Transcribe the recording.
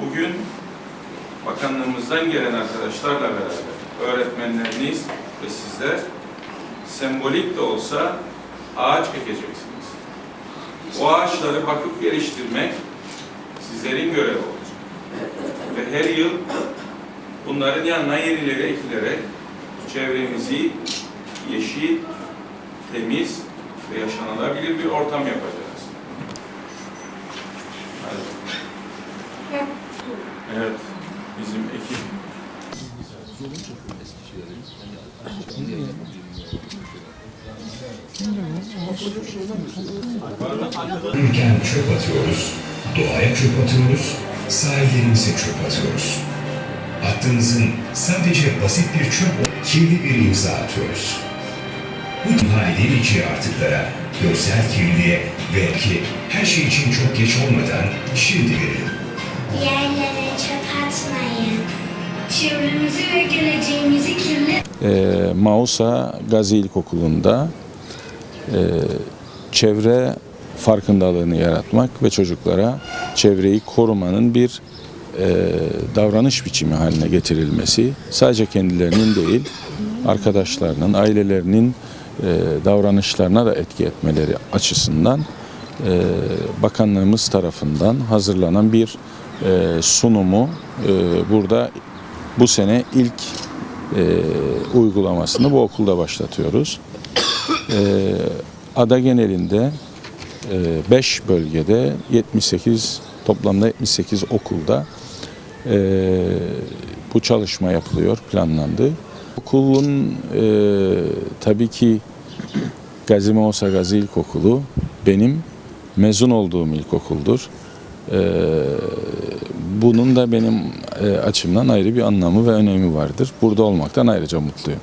Bugün bakanlığımızdan gelen arkadaşlarla beraber öğretmenleriniz ve sizler sembolik de olsa ağaç ekeceksiniz. O ağaçları bakıp geliştirmek sizlerin görevi olacak. Ve her yıl bunların yanına yenileri ekilerek çevremizi yeşil, temiz ve yaşanılabilir bir ortam yapacağız. Hadi. Evet, bizim ekip Yürürken çöp atıyoruz, doğaya çöp atıyoruz, sahillerimize çöp atıyoruz. Attığımızın sadece basit bir çöp, kirli bir imza atıyoruz. Bu edemeyeceği artıklara, görsel kirliliğe ve ki her şey için çok geç olmadan şimdi verelim. Yerlere çöp atmayın. Çevremizi ve geleceğimizi kirlet e, Mausa Gazi İlkokulu'nda e, çevre farkındalığını yaratmak ve çocuklara çevreyi korumanın bir e, davranış biçimi haline getirilmesi sadece kendilerinin değil arkadaşlarının, ailelerinin e, davranışlarına da etki etmeleri açısından e, bakanlığımız tarafından hazırlanan bir e, sunumu e, burada bu sene ilk e, uygulamasını bu okulda başlatıyoruz. Ada genelinde 5 bölgede 78 toplamda 78 okulda bu çalışma yapılıyor, planlandı. Okulun e, tabii ki Gazi Mausa Gazi İlkokulu benim mezun olduğum ilkokuldur. E, bunun da benim e, açımdan ayrı bir anlamı ve önemi vardır. Burada olmaktan ayrıca mutluyum.